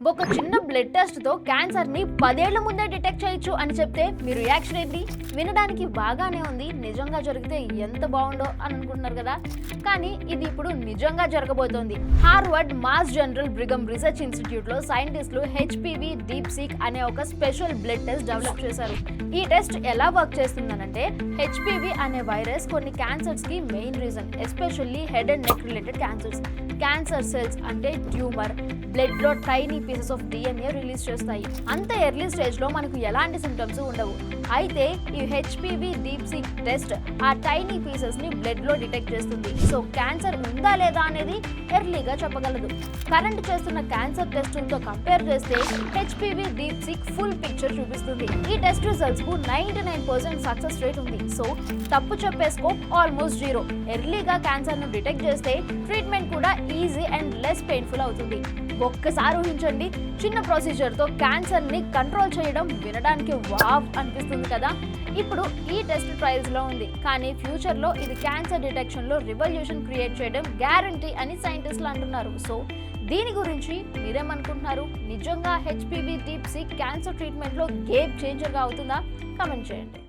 ఒక చిన్న బ్లడ్ టెస్ట్తో క్యాన్సర్ని పదేళ్ళ ముందే డిటెక్ట్ చేయొచ్చు అని చెప్తే మీ రియాక్షన్ ఏంటి? వినడానికి బాగానే ఉంది. నిజంగా జరిగితే ఎంత బాగుండో అని అనుకుంటున్నారు కదా. కానీ ఇది ఇప్పుడు నిజంగా జరగబోతోంది. Harvard Mass General Brigham research ఇన్స్టిట్యూట్లో సైంటిస్టులు హెచ్పివి డీప్ సీక్ అనే ఒక స్పెషల్ బ్లడ్ టెస్ట్ డెవలప్ చేశారు. ఈ టెస్ట్ ఎలా వర్క్ చేస్తుందనంటే హెచ్పివి అనే వైరస్ కొన్ని క్యాన్సర్స్కి main reason especially head and neck related cancers cancer cells అంటే ట్యూమర్ బ్లడ్లో tiny pieces of DNA release చేస్తాయి. అంత ఎర్లీ స్టేజ్లో మనకు ఎలాంటి సిమ్టమ్స్ ఉండవు. అయితే ఈ హెచ్పివి డీప్ సీక్ టెస్ట్ ఆ టైనీ పీసెస్ని బ్లడ్లో డిటెక్ట్ చేస్తుంది. సో క్యాన్సర్ ఉందా లేదా అనేది ఎర్లీగా చెప్పగలదు. కరెంట్ చేస్తున్న క్యాన్సర్ టెస్టులతో కంపేర్ చేస్తే HPV deep seek full picture చూపిస్తుంది. ఈ test రిజల్ట్స్కు ninety nine percent success rate ఉంది. సో తప్పు చెప్పే స్కోప్ ఆల్మోస్ట్ జీరో ఎర్లీగా క్యాన్సర్ను డిటెక్ట్ చేస్తే ట్రీట్మెంట్ కూడా ఈజీ అండ్ లెస్ పెయిన్ఫుల్ అవుతుంది. ఒక్కసారి ఊహించండి చిన్న ప్రొసీజర్తో క్యాన్సర్ని కంట్రోల్ చేయడం వినడానికి వావ్ అనిపిస్తుంది కదా. ఇప్పుడు ఈ టెస్ట్ ట్రయల్స్లో ఉంది. కానీ ఫ్యూచర్లో ఇది క్యాన్సర్ డిటెక్షన్లో రివల్యూషన్ క్రియేట్ చేయడం గ్యారంటీ అని సైంటిస్టులు అంటున్నారు. సో దీని గురించి మీరేమనుకుంటున్నారు? నిజంగా హెచ్పివి డీప్ క్యాన్సర్ ట్రీట్మెంట్లో గేమ్ చేంజర్గా అవుతుందా? కమెంట్ చేయండి.